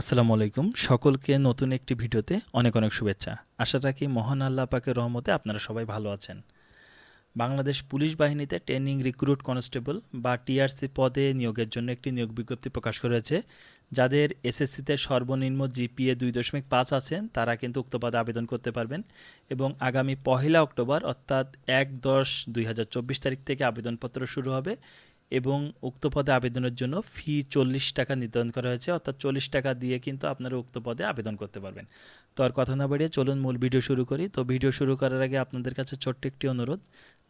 আসসালামু আলাইকুম। সকলকে নতুন একটি ভিডিওতে অনেক অনেক শুভেচ্ছা। আশা রাখি মহান আল্লাহ পাকের রহমতে আপনারা সবাই ভালো আছেন। বাংলাদেশ পুলিশ বাহিনীতে ট্রেনিং রিক্রুট কনস্টেবল বা টিআরসি পদে নিয়োগের জন্য একটি নিয়োগ বিজ্ঞপ্তি প্রকাশ করেছে। যাদের এসএসসিতে সর্বনিম্ন জিপিএ দুই দশমিক পাঁচ আছেন তারা কিন্তু উক্ত পদে আবেদন করতে পারবেন এবং আগামী পহেলা অক্টোবর অর্থাৎ এক দশ দুই তারিখ থেকে আবেদনপত্র শুরু হবে। এবং উক্ত পদে আবেদনের জন্য ফি চল্লিশ টাকা নির্ধারণ করা হয়েছে, অর্থাৎ চল্লিশ টাকা দিয়ে কিন্তু আপনারা উক্ত পদে আবেদন করতে পারবেন। তো আর কথা না বাড়িয়ে চলুন মূল ভিডিও শুরু করি। তো ভিডিও শুরু করার আগে আপনাদের কাছে ছোট্ট একটি অনুরোধ।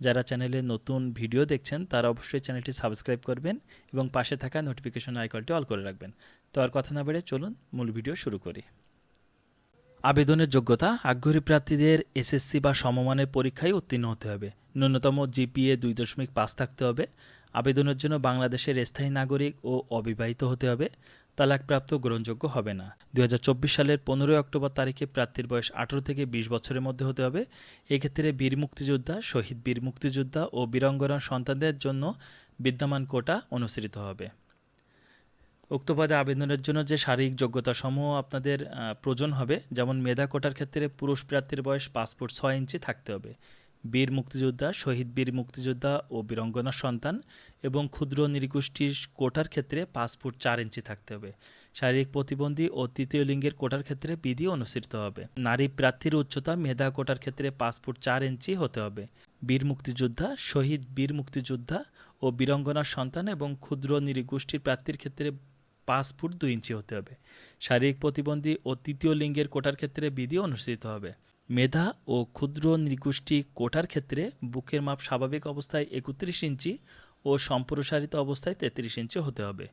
যারা চ্যানেলে নতুন ভিডিও দেখছেন, তারা অবশ্যই চ্যানেলটি সাবস্ক্রাইব করবেন এবং পাশে থাকা নোটিফিকেশন আইকনটি অল করে রাখবেন। তো আর কথা না বাড়িয়ে চলুন মূল ভিডিও শুরু করি। আবেদনের যোগ্যতা, আগ্রহী প্রার্থীদের এসএসসি বা সমমানের পরীক্ষায় উত্তীর্ণ হতে হবে। ন্যূনতম জিপিএ দুই দশমিক পাঁচ থাকতে হবে। আবেদনের জন্য বাংলাদেশের স্থায়ী নাগরিক ও অবিবাহিত হতে হবে, তালাকপ্রাপ্ত গ্রহণযোগ্য হবে না। দুই হাজার চব্বিশ সালের পনেরোই অক্টোবর তারিখে প্রার্থীর বয়স আঠারো থেকে বিশ বছরের মধ্যে হতে হবে। এক্ষেত্রে বীর মুক্তিযোদ্ধা, শহীদ বীর মুক্তিযোদ্ধা ও বীরাঙ্গনা সন্তানদের জন্য বিদ্যমান কোটা অনুসৃত হবে। উক্ত পদে আবেদনের জন্য যে শারীরিক যোগ্যতা সমূহ আপনাদের প্রয়োজন হবে, যেমন মেধা কোটার ক্ষেত্রে পুরুষ প্রার্থীর বয়স পাসপোর্ট ছয় ইঞ্চি থাকতে হবে। বীর মুক্তিযোদ্ধা, শহীদ বীর মুক্তিযোদ্ধা ও বীরঙ্গনার সন্তান এবং ক্ষুদ্র নৃগোষ্ঠীর কোটার ক্ষেত্রে পাসপোর্ট চার ইঞ্চি থাকতে হবে। শারীরিক প্রতিবন্ধী ও তৃতীয় লিঙ্গের কোটার ক্ষেত্রে বিধি অনুসৃত হবে। নারী প্রার্থীর উচ্চতা মেধা কোটার ক্ষেত্রে পাসপোর্ট চার ইঞ্চি হতে হবে। বীর মুক্তিযোদ্ধা, শহীদ বীর মুক্তিযোদ্ধা ও বীরঙ্গনার সন্তান এবং ক্ষুদ্র নৃগোষ্ঠীর প্রার্থীর ক্ষেত্রে পাঁচ ফুট দুই ইঞ্চি হতে হবে। শারীরিক প্রতিবন্ধী ও তৃতীয় লিঙ্গের কোটার ক্ষেত্রে বিধি অনুসৃত হবে। মেধা ও ক্ষুদ্র নৃগোষ্ঠী কোটার ক্ষেত্রে বুকের মাপ স্বাভাবিক অবস্থায় একত্রিশ ইঞ্চি ও সম্প্রসারিত অবস্থায় তেত্রিশ ইঞ্চি হতে হবে।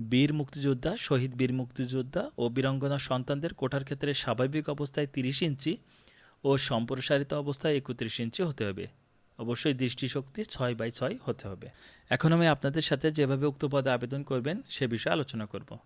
বীর মুক্তিযোদ্ধা, শহীদ বীর মুক্তিযোদ্ধা ও বীরাঙ্গনা সন্তানদের কোটার ক্ষেত্রে স্বাভাবিক অবস্থায় তিরিশ ইঞ্চি ও সম্প্রসারিত অবস্থায় একত্রিশ ইঞ্চি হতে হবে। অবশ্যই দৃষ্টিশক্তি ছয় বাই ছয় হতে হবে। এখন আমি আপনাদের সাথে যেভাবে উক্ত পদে আবেদন করবেন সে বিষয়ে আলোচনা করব।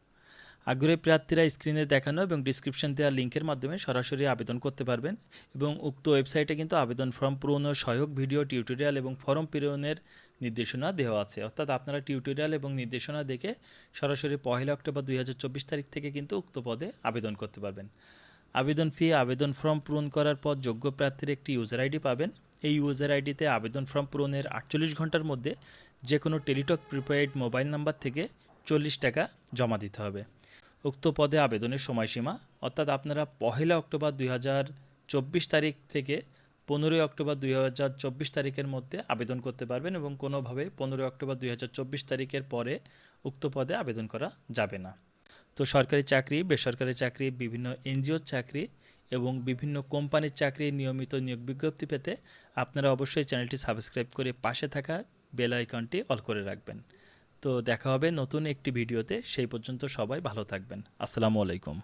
আগ্রহী প্রার্থীরা স্ক্রিনে দেখানো এবং ডিসক্রিপশন দেওয়া লিঙ্কের মাধ্যমে সরাসরি আবেদন করতে পারবেন এবং উক্ত ওয়েবসাইটে কিন্তু আবেদন ফর্ম পূরণের সহায়ক ভিডিও টিউটোরিয়াল এবং ফর্ম পূরণের নির্দেশনা দেওয়া আছে। অর্থাৎ আপনারা টিউটোরিয়াল এবং নির্দেশনা দেখে সরাসরি পহেলা অক্টোবর দুই হাজার চব্বিশ তারিখ থেকে কিন্তু উক্ত পদে আবেদন করতে পারবেন। আবেদন ফি আবেদন ফর্ম পূরণ করার পর যোগ্য প্রার্থীর একটি ইউজার আইডি পাবেন। এই ইউজার আইডিতে আবেদন ফর্ম পূরণের আটচল্লিশ ঘণ্টার মধ্যে যে কোনো টেলিটক প্রিপেইড মোবাইল নাম্বার থেকে চল্লিশ টাকা জমা দিতে হবে। উক্ত পদে আবেদনের সময়সীমা, অর্থাৎ আপনারা পহেলা অক্টোবর দুই চব্বিশ তারিখ থেকে পনেরোই অক্টোবর দুই হাজার চব্বিশ তারিখের মধ্যে আবেদন করতে পারবেন এবং কোনোভাবে পনেরোই অক্টোবর দুই হাজার চব্বিশ তারিখের পরে উক্ত পদে আবেদন করা যাবে না। তো সরকারি চাকরি, বেসরকারি চাকরি, বিভিন্ন এনজিওর চাকরি এবং বিভিন্ন কোম্পানির চাকরি নিয়মিত নিয়োগ বিজ্ঞপ্তি পেতে আপনারা অবশ্যই চ্যানেলটি সাবস্ক্রাইব করে পাশে থাকা বেল আইকনটি অল করে রাখবেন। তো দেখা হবে নতুন একটি ভিডিওতে। সেই পর্যন্ত সবাই ভালো থাকবেন। আসসালামু আলাইকুম।